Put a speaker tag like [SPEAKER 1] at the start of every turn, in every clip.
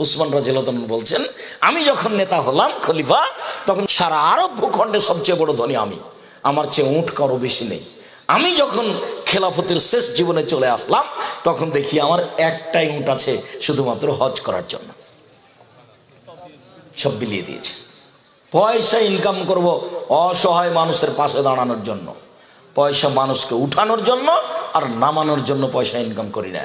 [SPEAKER 1] উসমান রাজিল্লাহন বলছেন, আমি যখন নেতা হলাম খলিফা, তখন সারা আরব ভূখণ্ডে সবচেয়ে বড় ধনী আমি। আমার চেয়ে উঠ কারও বেশি নেই। আমি যখন খেলাফতের শেষ জীবনে চলে আসলাম, তখন দেখি আমার একটাই উঁট আছে শুধুমাত্র হজ করার জন্য। সব বিলিয়ে দিয়েছে। পয়সা ইনকাম করব অসহায় মানুষের পাশে দাঁড়ানোর জন্য। পয়সা মানুষকে উঠানোর জন্য আর নামানোর জন্য পয়সা ইনকাম করি না।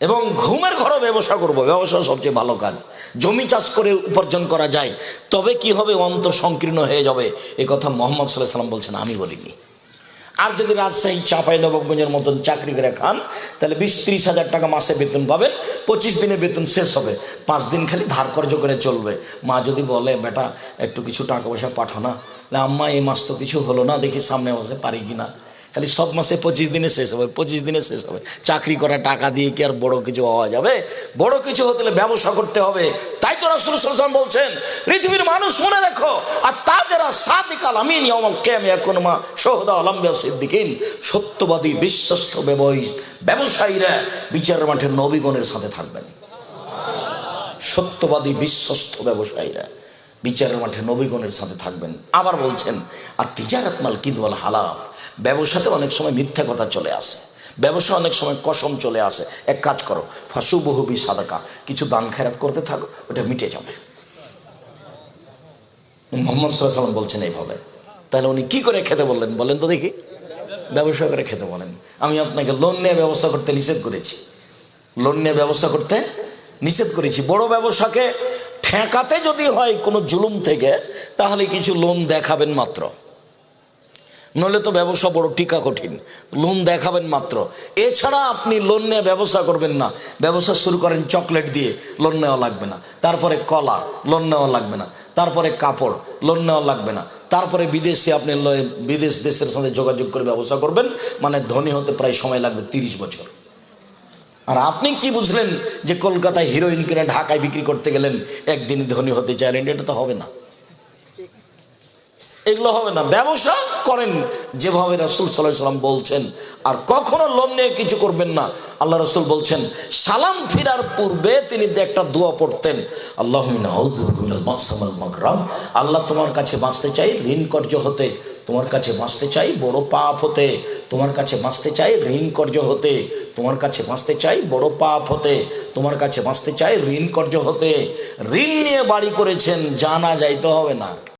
[SPEAKER 1] এবং ঘুমের ঘরও ব্যবসা করব। ব্যবসা সবচেয়ে ভালো কাজ। জমি চাষ করে উপার্জন করা যায়। তবে কি হবে? অন্তর সংকীর্ণ হয়ে যাবে। এ কথা মোহাম্মদ সাল্লাহ সাল্লাম বলছেন, আমি বলিনি। আর যদি রাজশাহী, চাপাই, নবাবগঞ্জের মতন চাকরি করে খান, তাহলে বিশ ত্রিশ হাজার টাকা মাসে বেতন পাবেন। পঁচিশ দিনে বেতন শেষ হবে। পাঁচ দিন খালি ধার কর্য করে চলবে। মা যদি বলে, বেটা, একটু কিছু টাকা পয়সা পাঠো না। আম্মা, এই মাস তো কিছু হলো না। দেখি সামনে মাসে পারি কি না খালি সব মাসে পঁচিশ দিনে শেষ হবে, পঁচিশ দিনে শেষ হবে। চাকরি করা, টাকা দিয়ে কি আর বড় কিছু হওয়া যাবে? বড় কিছু হতে হলে ব্যবসা করতে হবে। তাই তো রাসুল বলছেন, পৃথিবীর মানুষ মনে রাখো, আর তা যারা সাদিকাল ইয়ামাল কেম এখন মা সোহদা আলম্বিয়া সিদ্দিকিন। সত্যবাদী, বিশ্বস্ত ব্যবসায়ী ব্যবসায়ীরা বিচার মাঠে নবীগণের সাথে থাকবেন। সত্যবাদী, বিশ্বস্ত ব্যবসায়ীরা। বিচারের মাঠে নবীগণের সাথে থাকবেন। আবার বলছেন, আর তিজারাত মাল কিদওয়াল হালাফ? ব্যবসাতে অনেক সময় মিথ্যা কথা চলে আসে। ব্যবসা অনেক সময় কসম চলে আসে। এক কাজ করো ফাঁসু বহুবি সাদাকা। কিছু দান খেরাত করতে থাকো, ওটা মিটে যাবে। মোহাম্মদ সাল্লাহ সাল্লাম বলছেন এইভাবে। তাহলে উনি কি করে খেতে বললেন? বলেন তো দেখি। ব্যবসা করে খেতে বলেন। আমি আপনাকে লোন নিয়ে ব্যবস্থা করতে নিষেধ করেছি। লোন নিয়ে ব্যবস্থা করতে নিষেধ করেছি। বড় ব্যবসাকে ঠেকাতে যদি হয় কোনো জুলুম থেকে, তাহলে কিছু লোন দেখাবেন মাত্র। নইলে তো ব্যবসা বড় টিকা কঠিন। লোন দেখাবেন মাত্র। এছাড়া আপনি লোন নিয়ে ব্যবসা করবেন না। ব্যবসা শুরু করেন চকলেট দিয়ে, লোন নেওয়া লাগবে না। তারপরে কলা, লোন নেওয়া লাগবে না। তারপরে কাপড়, লোন নেওয়া লাগবে না। তারপরে বিদেশে আপনি বিদেশ দেশের সাথে যোগাযোগ করে ব্যবসা করবেন। মানে ধনী হতে প্রায় সময় লাগবে তিরিশ বছর। আর আপনি কি বুঝলেন যে কলকাতায় হিরোইন কিনে ঢাকায় বিক্রি করতে গেলেন? একদিনই ধনী হতে চাইলেন, এটা তো হবে না। এগুলো হবে না। ব্যবসা করেন, যেভাবে রাসুল সাল্লাহ সাল্লাম বলছেন। আর কখনো লোন নিয়ে কিছু করবেন না। আল্লাহ রসুল বলছেন, সালাম ফিরার পূর্বে তিনি একটা দোয়া পড়তেন। আল্লাহ আল্লাহ তোমার কাছে বাঁচতে চাই ঋণ কর্য হতে। তোমার কাছে বাঁচতে চাই, বড় পাপ হতে। তোমার কাছে বাঁচতে চাই ঋণ কর্য হতে। তোমার কাছে বাঁচতে চাই, বড় পাপ হতে। তোমার কাছে বাঁচতে চাই ঋণ কর্য হতে। ঋণ নিয়ে বাড়ি করেছেন, জানা যাইতে হবে না।